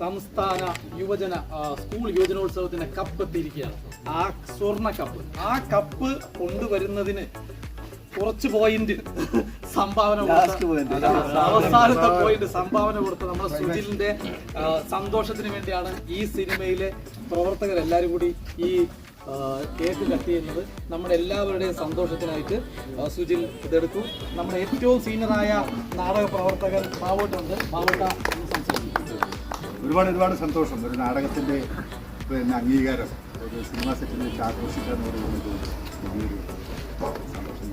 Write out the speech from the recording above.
സംസ്ഥാന യുവജന school യുവജനോത്സവത്തിന്റെ cup എത്തിയിരിക്കുകയാണ്. ആ സ്വർണ കപ്പ് ആ കപ്പ് കൊണ്ടുവരുന്നതിന് കുറച്ച് പോയിന്റ് സംഭാവന അവസാനത്തെ പോയിന്റ് സംഭാവന കൊടുത്ത നമ്മുടെ സുജിലിന്റെ സന്തോഷത്തിന് വേണ്ടിയാണ് ഈ സിനിമയിലെ പ്രവർത്തകരെല്ലാരും കൂടി ഈ കേക്ക് കട്ട് ചെയ്യുന്നത്. നമ്മുടെ എല്ലാവരുടെയും സന്തോഷത്തിനായിട്ട് സുജിൽ ഇതെടുത്തു. നമ്മുടെ ഏറ്റവും സീനിയറായ നാടക പ്രവർത്തകൻ മാവോട്ടുണ്ട് മാവോട്ട സംസാരിക്കും. ഒരുപാട് ഒരുപാട് സന്തോഷം. ഒരു നാടകത്തിന്റെ പിന്നെ അംഗീകാരം. ഒരു സിനിമാ സെറ്റിൽ വെച്ച് ആഘോഷിക്കുക എന്ന് പറയുന്നത് സന്തോഷം.